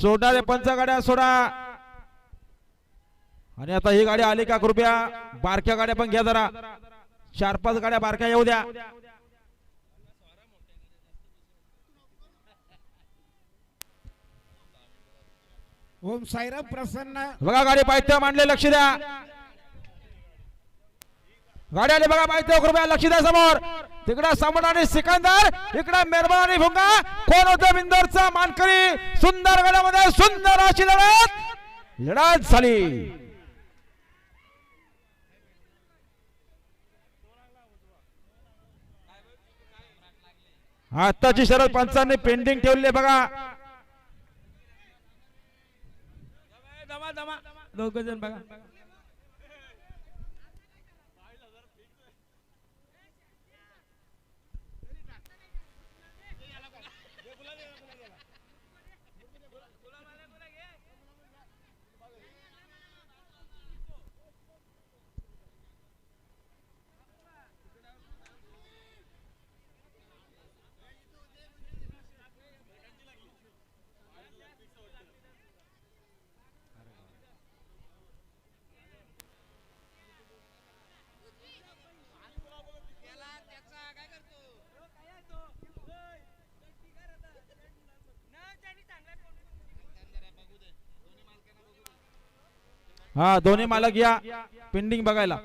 सोडणारे पंच गाड्या सोडा. आणि आता ही गाडी आली का कृपया? बारक्या गाड्या पण घ्या जरा. चार पाच गाड्या बारक्या येऊ द्या. ओम साईराम प्रसन्न. बघा गाडी पाहिजे मांडले लक्ष द्या. गाडी आली बघा माहिती कृपया लक्ष द्या समोर. तिकडं समोर आणि सिकंदर इकडे मेरबा आणि भुंगा. कोण होतं बिंदोरचा मानकरी? सुंदर गडामध्ये सुंदर अशी लढत. लढत झाली. आताची शरद पंचांनी पेंडिंग ठेवले बघा. दोघ जण बघा. हा दोन्ही मालक या पेंडिंग बघायला.